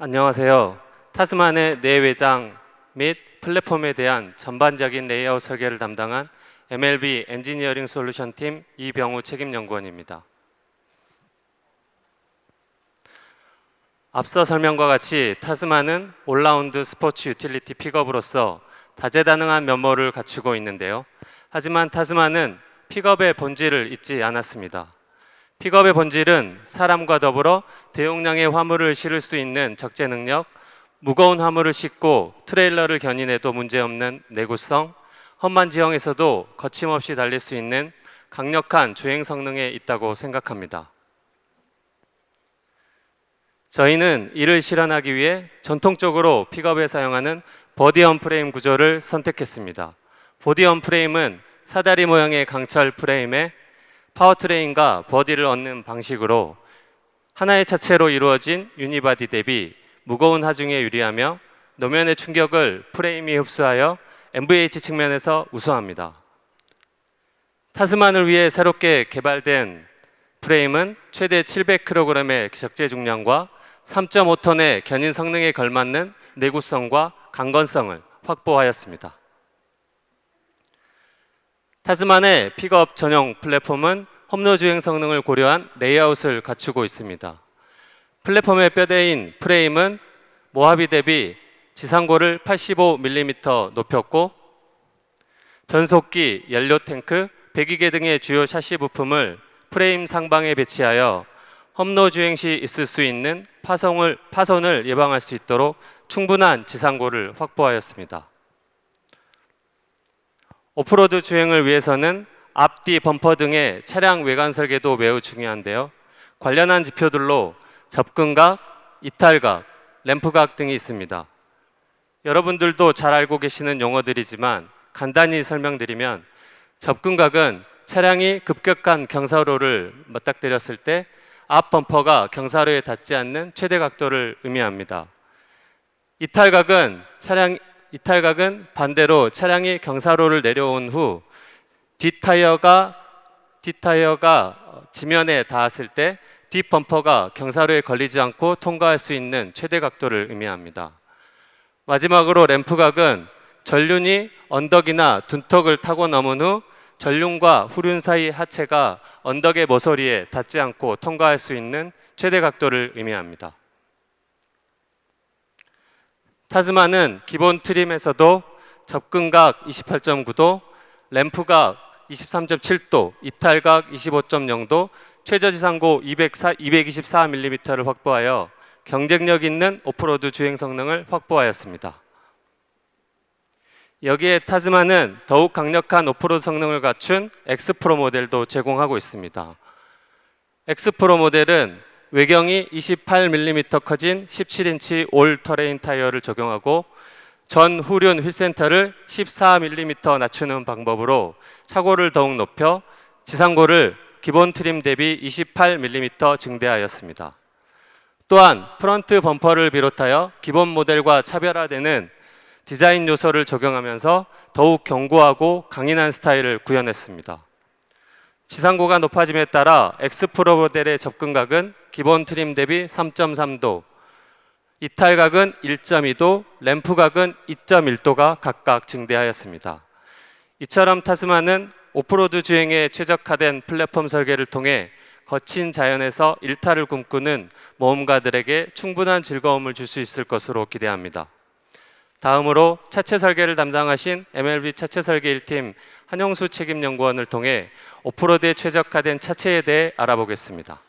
안녕하세요. 타스만의 내외장 및 플랫폼에 대한 전반적인 레이아웃 설계를 담당한 MLB 엔지니어링 솔루션 팀 이병우 책임 연구원입니다. 앞서 설명과 같이 타스만은 올라운드 스포츠 유틸리티 픽업으로서 다재다능한 면모를 갖추고 있는데요. 하지만 타스만은 픽업의 본질을 잊지 않았습니다. 픽업의 본질은 사람과 더불어 대용량의 화물을 실을 수 있는 적재 능력, 무거운 화물을 싣고 트레일러를 견인해도 문제없는 내구성, 험한 지형에서도 거침없이 달릴 수 있는 강력한 주행 성능에 있다고 생각합니다. 저희는 이를 실현하기 위해 전통적으로 픽업에 사용하는 버디언 프레임 구조를 선택했습니다. 버디언 프레임은 사다리 모양의 강철 프레임에 파워트레인과 버디를 얻는 방식으로 하나의 차체로 이루어진 유니바디 대비 무거운 하중에 유리하며 노면의 충격을 프레임이 흡수하여 MVH 측면에서 우수합니다. 타스만을 위해 새롭게 개발된 프레임은 최대 700kg의 적재 중량과 3.5톤의 견인 성능에 걸맞는 내구성과 강건성을 확보하였습니다. 타스만의 픽업 전용 플랫폼은 험로 주행 성능을 고려한 레이아웃을 갖추고 있습니다. 플랫폼의 뼈대인 프레임은 모하비 대비 지상고를 85mm 높였고 변속기, 연료 탱크, 배기계 등의 주요 샤시 부품을 프레임 상방에 배치하여 험로 주행 시 있을 수 있는 파손을, 파손을 예방할 수 있도록 충분한 지상고를 확보하였습니다. 오프로드 주행을 위해서는 앞뒤 범퍼 등의 차량 외관 설계도 매우 중요한데요. 관련한 지표들로 접근각, 이탈각, 램프각 등이 있습니다. 여러분들도 잘 알고 계시는 용어들이지만 간단히 설명드리면 접근각은 차량이 급격한 경사로를 맞닥뜨렸을 때 앞 범퍼가 경사로에 닿지 않는 최대 각도를 의미합니다. 이탈각은 차량 이탈각은 반대로 차량이 경사로를 내려온 후 뒷타이어가 뒷타이어가 지면에 닿았을 때 뒷범퍼가 경사로에 걸리지 않고 통과할 수 있는 최대 각도를 의미합니다. 마지막으로 램프각은 전륜이 언덕이나 둔턱을 타고 넘은 후 전륜과 후륜 사이 하체가 언덕의 모서리에 닿지 않고 통과할 수 있는 최대 각도를 의미합니다. 타즈만은 기본 트림에서도 접근각 28.9도, 램프각 23.7도, 이탈각 25.0도, 최저지상고 204, 224mm를 확보하여 경쟁력 있는 오프로드 주행 성능을 확보하였습니다. 여기에 타즈만은 더욱 강력한 오프로드 성능을 갖춘 엑스프로 모델도 제공하고 있습니다. 엑스프로 모델은 외경이 28mm 커진 17인치 올 터레인 타이어를 적용하고 전 후륜 휠센터를 14mm 낮추는 방법으로 차고를 더욱 높여 지상고를 기본 트림 대비 28mm 증대하였습니다. 또한 프런트 범퍼를 비롯하여 기본 모델과 차별화되는 디자인 요소를 적용하면서 더욱 견고하고 강인한 스타일을 구현했습니다. 지상고가 높아짐에 따라 엑스프로 모델의 접근각은 기본 트림 대비 3.3도, 이탈각은 1.2도, 램프각은 2.1도가 각각 증대하였습니다. 이처럼 타스만은 오프로드 주행에 최적화된 플랫폼 설계를 통해 거친 자연에서 일탈을 꿈꾸는 모험가들에게 충분한 즐거움을 줄 수 있을 것으로 기대합니다. 다음으로 차체 설계를 담당하신 MLB 차체 설계 1팀 한용수 책임 연구원을 통해 오프로드에 최적화된 차체에 대해 알아보겠습니다.